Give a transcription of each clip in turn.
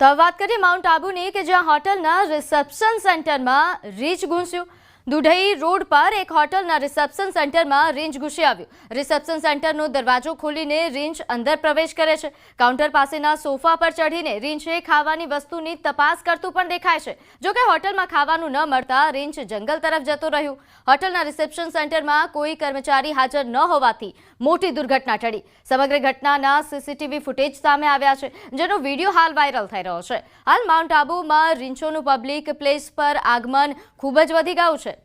તો વાત કરીએ માઉન્ટ આબુની કે જ્યાં હોટલના રિસેપ્શન સેન્ટરમાં રીંચ ઘૂસ્યું દુધઈ રોડ પર એક હોટલના રિસેપ્શન સેન્ટરમાં રેન્જ ઘૂસી આવ્યું. રિસેપ્શન સેન્ટરનો દરવાજો ખોલીને રેન્જ અંદર પ્રવેશ કરે છે. કાઉન્ટર પાસેના સોફા પર ચઢીને રેન્જે ખાવાની વસ્તુની તપાસ કરતું પણ દેખાય છે. જોકે હોટલમાં ખાવાનું ન મળતા રેન્જ જંગલ તરફ જતો રહ્યું. હોટલના રિસેપ્શન સેન્ટરમાં કોઈ કર્મચારી હાજર ન હોવાથી મોટી દુર્ઘટના ટળી. સમગ્ર ઘટનાના સીસીટીવી ફૂટેજ સામે આવ્યા છે, જેનો વીડિયો હાલ વાયરલ થઈ રહ્યો છે. હાલ માઉન્ટ આબુમાં રીંછોનું પબ્લિક પ્લેસ પર આગમન ખૂબ જ વધી ગયું છે.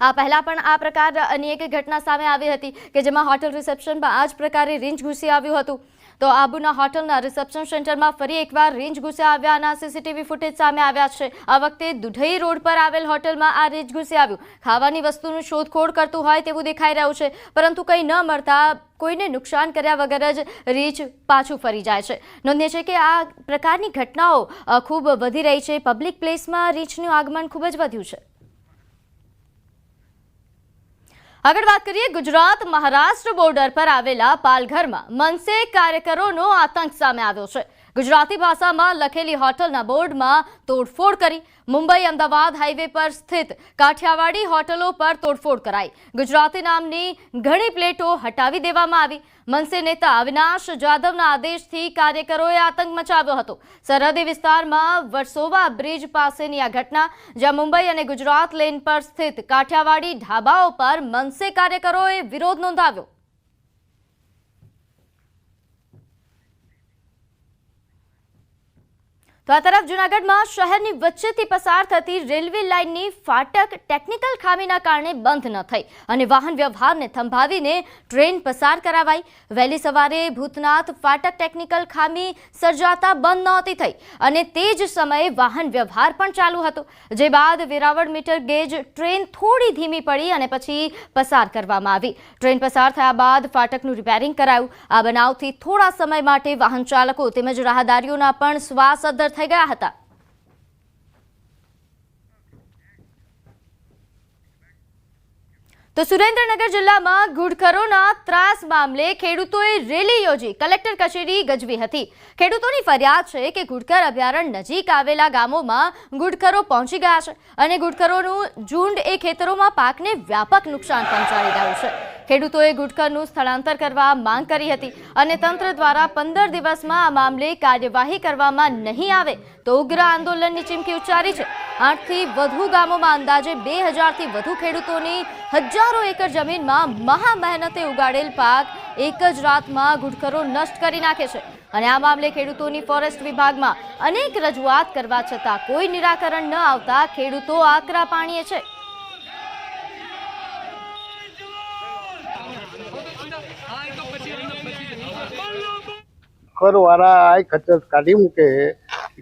આ પહેલા પણ આ પ્રકારની એક ઘટના સામે આવી હતી કે જેમાં હોટલ રિસેપ્શનમાં આ જ પ્રકારે રેન્જ ઘૂસી આવ્યું હતું. તો આબુના હોટલના રિસેપ્શન સેન્ટરમાં ફરી એકવાર રેન્જ ઘૂસી આવ્યાના સીસીટીવી ફૂટેજ સામે આવ્યા છે. આ વખતે દુધઈ રોડ પર આવેલ હોટલમાં આ રેન્જ ઘૂસી આવ્યું. ખાવાની વસ્તુનું શોધખોળ કરતું હોય તેવું દેખાઈ રહ્યું છે, પરંતુ કંઈ ન મળતા કોઈને નુકસાન કર્યા વગર જ રીચ પાછું ફરી જાય છે. નોંધે છે કે આ પ્રકારની ઘટનાઓ ખૂબ વધી રહી છે. પબ્લિક પ્લેસમાં રીચનું આગમન ખૂબ જ વધ્યું છે. આગળ વાત કરીએ ગુજરાત મહારાષ્ટ્ર બોર્ડર પર આવેલા પાલઘરમાં મનસે કાર્યકરોનો આતંક સામે આવ્યો છે. ગુજરાતી ભાષામાં લખેલી હોટલના બોર્ડમાં તોડફોડ કરી. મુંબઈ, અમદાવાદ હાઈવે પર સ્થિત કાઠિયાવાડી હોટલો પર તોડફોડ કરાઈ. ગુજરાતી નામની ઘણી પ્લેટો હટાવી દેવામાં આવી. મનસે નેતા અવિનાશ જાધવના આદેશથી કાર્યકરોએ આતંક મચાવ્યો હતો. સરહદી વિસ્તારમાં વર્સોવા બ્રિજ પાસેની આ ઘટના, જ્યાં મુંબઈ અને ગુજરાત લેન પર સ્થિત કાઠિયાવાડી ઢાબાઓ પર મનસે કાર્યકરોએ વિરોધ નોંધાવ્યો. તો આ તરફ જૂનાગઢમાં શહેરની વચ્ચેથી પસાર થતી રેલવે લાઇનની ફાટક ટેકનિકલ ખામીના કારણે બંધ ન થઈ અને વાહન વ્યવહારને થંભાવીને ટ્રેન પસાર કરાવાઈ. વહેલી સવારે ભૂતનાથ ફાટક ટેકનિકલ ખામી સર્જાતા બંધ નહોતી થઈ અને તે જ સમયે વાહન વ્યવહાર પણ ચાલુ હતો. જે બાદ વેરાવળ મીટર ગેજ ટ્રેન થોડી ધીમી પડી અને પછી પસાર કરવામાં આવી. ટ્રેન પસાર થયા બાદ ફાટકનું રિપેરિંગ કરાયું. આ બનાવથી થોડા સમય માટે વાહન ચાલકો તેમજ રાહદારીઓના પણ શ્વાસ અદ્ધર થઈ ગયા હતા તો સુરેન્દ્રનગર જિલ્લામાં ઘુડખરોના ત્રાસ મામલે ખેડૂતોએ રેલી યોજી. કલેક્ટર કચેરી ગજવી હતી. ખેડૂતોની ફરિયાદ છે કે ઘુડખર અભયારણ્ય નજીક આવેલા ગામોમાં ઘુડખરો પહોંચી ગયા છે અને ઘુડખરોનું ઝુંડ એ ખેતરોમાં પાકને વ્યાપક નુકસાન પહોંચાડી રહ્યું છે. ખેડૂતોએ ગુટખરનું સ્થળાંતર કરવા માંગ કરી હતી અને તંત્ર દ્વારા પંદર દિવસમાં આ મામલે કાર્યવાહી કરવામાં નહીં આવે તો ઉગ્ર આંદોલનની ચીમકી ઉચ્ચારી છે. આઠથી વધુ ગામોમાં અંદાજે બે હજારથી વધુ ખેડૂતોની હજારો એકર જમીનમાં મહા મહેનતે ઉગાડેલ પાક એક જ રાતમાં ગુટખરો નષ્ટ કરી નાખે છે. અને આ મામલે ખેડૂતોની ફોરેસ્ટ વિભાગમાં અનેક રજૂઆત કરવા છતાં કોઈ નિરાકરણ ન આવતા ખેડૂતો આકરા પાણીએ છે. ખરવાળા આ ખચર કાઢી મૂકે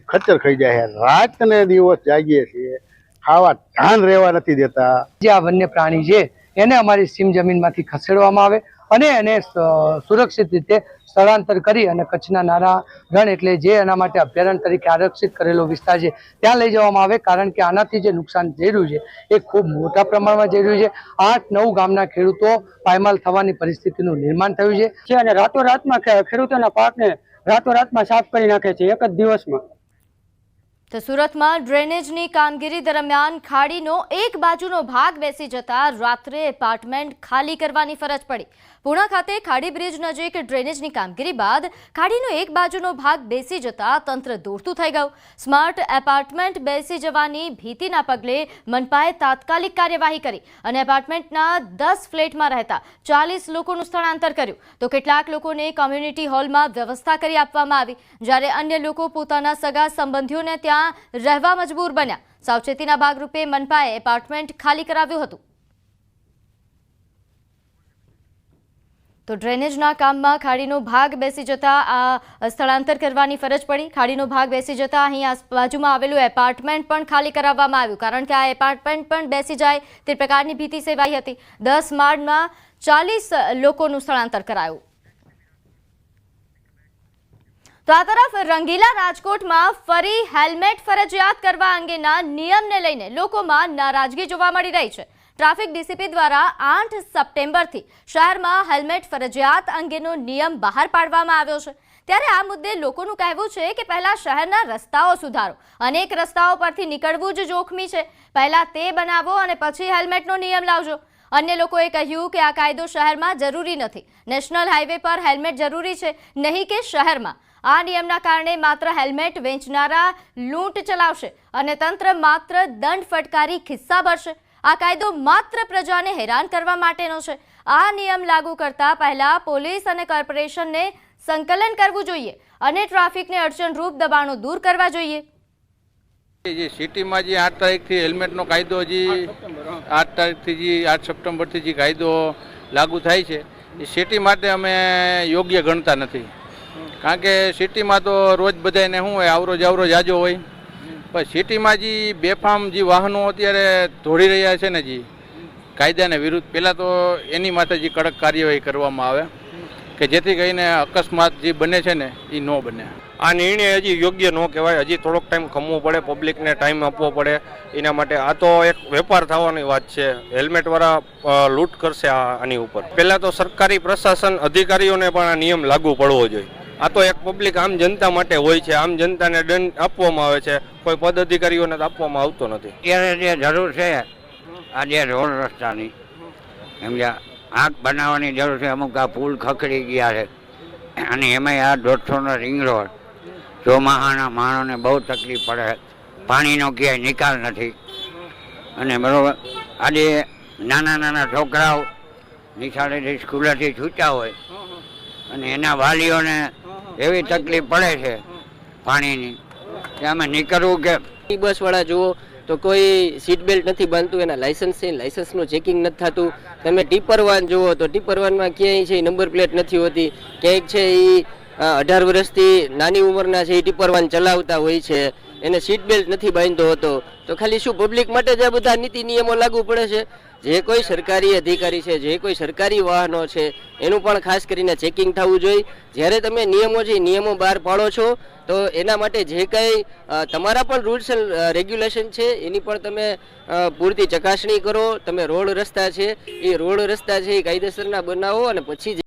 ખચ્ચર ખાઈ જાય છે. રાત ને દિવસ જાગીએ છીએ ખાવા ધ્યાન રહેવા નથી દેતા. જે આ વન્ય પ્રાણી છે એને અમારી સીમ જમીનમાંથી ખસેડવામાં આવે અને એને સ- સુરક્ષિત રીતે સ્થળાંતર કરી અને કચ્છના નાના રણ એટલે જે એના માટે અભયારણ્ય તરીકે આરક્ષિત કરેલો વિસ્તાર છે ત્યાં લઈ જવામાં આવે કારણ કે આનાથી જે નુકસાન જઈ રહ્યું છે એ ખૂબ મોટા પ્રમાણમાં જઈ રહ્યું છે. આઠ નવ ગામના ખેડૂતો પાયમાલ થવાની પરિસ્થિતિનું નિર્માણ થયું છે. છે અને રાતોરાતમાં ખેડૂતોના પાકને રાતોરાતમાં સાફ કરી નાખે છે એક જ દિવસમાં. તો સુરતમાં ડ્રેનેજની કામગીરી દરમિયાન ખાડીનો એક બાજુનો ભાગ બેસી જતા રાત્રે એપાર્ટમેન્ટ ખાલી કરવાની ફરજ પડી. પૂણા ખાતે ખાડી બ્રિજ નજીક ડ્રેનેજની કામગીરી બાદ ખાડીનો એક બાજુનો ભાગ બેસી જતા તંત્ર દોડતું થઈ ગયું. સ્માર્ટ એપાર્ટમેન્ટ બેસી જવાની ભીતિના પગલે મનપાએ તાત્કાલિક કાર્યવાહી કરી અને એપાર્ટમેન્ટના દસ ફ્લેટમાં રહેતા ચાલીસ લોકોનું સ્થળાંતર કર્યું. તો કેટલાક લોકોને કોમ્યુનિટી હોલમાં વ્યવસ્થા કરી આપવામાં આવી. જ્યારે અન્ય લોકો પોતાના સગા સંબંધીઓને ત્યાં રહેવા મજબૂર બન્યા. સાવચેતીના ભાગરૂપે મનપાએ એપાર્ટમેન્ટ ખાલી કરાવ્યું હતું. તો ડ્રેનેજના કામમાં ખાડીનો ભાગ બેસી જતા આ સ્થળાંતર કરવાની ફરજ પડી. ખાડીનો ભાગ બેસી જતા અહીં બાજુમાં આવેલું એપાર્ટમેન્ટ પણ ખાલી કરાવવામાં આવ્યું, કારણ કે આ એપાર્ટમેન્ટ પણ બેસી જાય તે પ્રકારની ભીતિ સેવાઈ હતી. દસ માળમાં ચાલીસ લોકોનું સ્થળાંતર કરાયું. તો આ તરફ રંગીલા રાજકોટમાં ફરી હેલ્મેટ ફરજિયાત કરવા અંગેના નિયમને લઈને લોકોમાં નારાજગી જોવા મળી રહી છે. ટ્રાફિક ડીસીપી દ્વારા આઠ સપ્ટેમ્બરથી શહેરમાં હેલ્મેટ ફરજિયાત અંગેનો નિયમ બહાર પાડવામાં આવ્યો છે. ત્યારે આ મુદ્દે લોકોનું કહેવું છે કે પહેલા શહેરના રસ્તાઓ સુધારો. અનેક રસ્તાઓ પરથી નીકળવું જ જોખમી છે. પહેલા તે બનાવો અને પછી હેલ્મેટનો નિયમ લાવજો. અન્ય લોકોએ કહ્યું કે આ કાયદો શહેરમાં જરૂરી નથી. નેશનલ હાઈવે પર હેલ્મેટ જરૂરી છે, નહીં કે શહેરમાં. આ નિયમના કારણે માત્ર હેલ્મેટ વેચનારા લૂંટ ચલાવશે અને તંત્ર માત્ર દંડ ફટકારી ખિસ્સા ભરશે. આ કાયદો માત્ર પ્રજાને હેરાન કરવા માટેનો છે. આ નિયમ લાગુ કરતા પહેલા પોલીસ અને કોર્પોરેશનને સંકલન કરવું જોઈએ અને ટ્રાફિકને અડચણરૂપ દબાણો દૂર કરવા જોઈએ. જે સિટીમાં જે આઠ તારીખથી હેલ્મેટનો કાયદો હજી આઠ તારીખથી જે આઠ સપ્ટેમ્બરથી જે કાયદો લાગુ થાય છે, એ સિટી માટે અમે યોગ્ય ગણતા નથી. કારણ કે સિટીમાં તો રોજ બધાને શું હોય, આવરોજ આવરોજ આજો હોય. પણ સિટીમાં જે બેફામ જે વાહનો અત્યારે દોડી રહ્યા છે ને જે, કાયદાને વિરુદ્ધ પહેલાં તો એની માથે જે કડક કાર્યવાહી કરવામાં આવે કે જેથી કરીને અકસ્માત જે બને છે ને, એ ન બને. આ નિર્ણય હજી યોગ્ય ન કહેવાય. હજી થોડોક ટાઈમ ખમવો પડે પબ્લિકને ટાઈમ આપવો પડે. એના માટે આ તો એક વેપાર થવાની વાત છે. હેલ્મેટવાળા લૂંટ કરશે આની ઉપર. પહેલાં તો સરકારી પ્રશાસન અધિકારીઓને પણ આ નિયમ લાગુ પડવો જોઈએ. આ તો એક પબ્લિક આમ જનતા માટે હોય છે. આમ જનતાને દંડ આપવામાં આવે છે. કોઈ પદાધિકારીઓને આપવામાં આવતો નથી. અત્યારે જે જરૂર છે, આ જે રોડ રસ્તાની, સમજ્યા? આંખ બનાવવાની જરૂર છે. અમુક આ પુલ ખખડી ગયા છે. અને એમાંય આ દોઢસોનો રિંગ રોડ ચોમાહાના માણસોને બહુ તકલીફ પડે પાણીનો ક્યાંય નિકાલ નથી. અને બરાબર, આજે નાના નાના છોકરાઓ નિશાળેથી સ્કૂલેથી છૂટા હોય. અને એના વાલીઓને એવી તકલીફ પડે છે પાણીની. કે અમે નીકળવું કે ઈ બસ વાળા જુઓ, તો કોઈ સીટ બેલ્ટ નથી બાંધતું, એના લાયસન્સ છે લાયસન્સનું ચેકિંગ નથી થતું. તમે ટીપર વાન જુઓ, તો ટીપર વાનમાં ક્યાંય છે નંબર પ્લેટ નથી હોતી. ક્યાંક છે એ અઢાર વર્ષથી નાની ઉંમરના છે એ ટીપર વાન ચલાવતા હોય છે. એને સીટ બેલ્ટ નથી બાંધતો હોતો. તો ખાલી શું પબ્લિક માટે જ આ બધા નીતિ નિયમો લાગુ પડે છે? જે કોઈ સરકારી અધિકારી છે, જે કોઈ સરકારી વાહનો છે, એનું પણ ખાસ કરીને ચેકિંગ થવું જોઈએ. જ્યારે તમે નિયમો જે નિયમો બહાર પાડો છો, તો એના માટે જે કંઈ તમારા પણ રૂલ્સ એન્ડ રેગ્યુલેશન છે, એની પણ તમે પૂરતી ચકાસણી કરો. તમે રોડ રસ્તા છે, એ રોડ રસ્તા છે એ કાયદેસરના બનાવો અને પછી